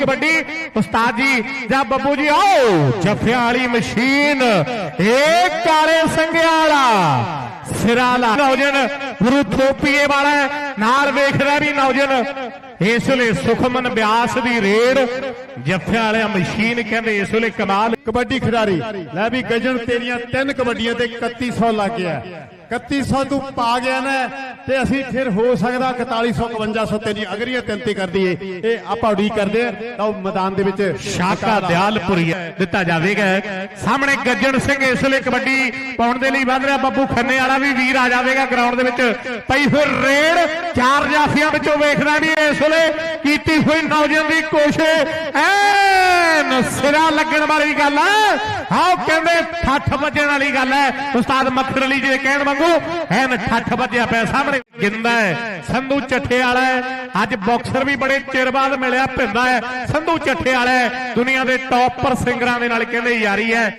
ਕਬੱਡੀ? ਉਸਤਾਦ ਜੀ ਜਾਂ ਬੱਬੂ ਜੀ ਆਓ ਜੱਫਿਆਂ ਵਾਲੀ ਮਸ਼ੀਨ ਏ ਕਾਲੇ ਸੰਘਿਆਂ ਵਾਲਾ ਸਿਰਾ ਲਾ। ਨੌਜਨ ਗੁਰੂ ਥੋਪੀਏ ਵਾਲਾ ਹੈ, ਨਾਲ ਵੇਖਦਾ ਵੀ ਨੌਜਨ ਇਸ ਵੇਲੇ ਸੁਖਮਨ ਬਿਆਸ ਦੀ ਰੇਡ ਜੱਫਿਆਂ ਵਾਲਿਆ ਮਸ਼ੀਨ ਕਹਿੰਦੇ ਇਸ ਵੇਲੇ ਕਮਾਲ। ਕਬੱਡੀ ਖਿਡਾਰੀ ਲੈ ਵੀ ਗਜਨ ਤੇਰੀਆਂ ਤਿੰਨ ਕਬੱਡੀਆਂ ਤੇ 3100 ਲੱਗ ਗਿਆ। 3100 ਤੂੰ ਪਾ ਗਿਆ ਨਾ, ਤੇ ਅਸੀਂ ਫਿਰ ਹੋ ਸਕਦਾ 4100 5100 ਤੇਰੀ ਅਗਰੀਆਂ ਤਿੰਨਤੀ ਕਰ ਦਈਏ। ਇਹ ਆਪਾਂ ਉਡੀਕ ਕਰਦੇ ਆ ਤਾਂ ਮੈਦਾਨ ਦੇ ਵਿੱਚ ਸ਼ਾਕਾ ਦਿਆਲਪੁਰੀ ਦਿੱਤਾ ਜਾਵੇਗਾ। ਸਾਹਮਣੇ ਗੱਜਣ ਸਿੰਘ ਇਸ ਵੇਲੇ ਕਬੱਡੀ ਪਾਉਣ ਦੇ ਲਈ ਵੱਧ ਰਿਹਾ। ਬੱਬੂ ਖੰਨੇ ਵਾਲਾ ਵੀ ਵੀਰ ਆ ਜਾਵੇਗਾ ਗਰਾਊਂਡ ਦੇ ਵਿੱਚ। ਪਈ ਫਿਰ ਰੇਡ ਚਾਰ ਜਾਫੀਆਂ ਵਿੱਚੋਂ ਵੇਖਦਾ ਵੀ ਇਸ ਵੇਲੇ ਕੀਤੀ ਹੋਈ ਨੌਜਵਾਨ ਦੀ ਕੋਸ਼ਿਸ਼। ਐਨ ਸਿਰਾ ਲੱਗਣ ਵਾਲੀ ਗੱਲ ਹੈ ਆਓ ਕਹਿੰਦੇ ਠੱਠ ਵੱਜਣ ਵਾਲੀ ਗੱਲ ਹੈ ਉਸਤਾਦ ਮੱਖਣ ਅਲੀ ਜੀ ਦੇ ਕਹਿਣ ਵਾਂਗੂ, ਐਨ ਠੱਠ ਵੱਜਿਆ ਪਿਆ ਸਾਹਮਣੇ। ਗਿੰਦਾ ਹੈ, ਸੰਧੂ ਚੱਠੇ ਵਾਲਾ ਅੱਜ ਬਾਕਸਰ ਵੀ ਬੜੇ ਚਿਰ ਬਾਅਦ ਮਿਲਿਆ ਪਿੰਦਾ ਹੈ। ਸੰਧੂ ਚੱਠੇ ਵਾਲਾ ਹੈ, ਦੁਨੀਆ ਦੇ ਟੌਪਰ ਸਿੰਗਰਾਂ ਦੇ ਨਾਲ ਕਹਿੰਦੇ ਯਾਰੀ ਹੈ।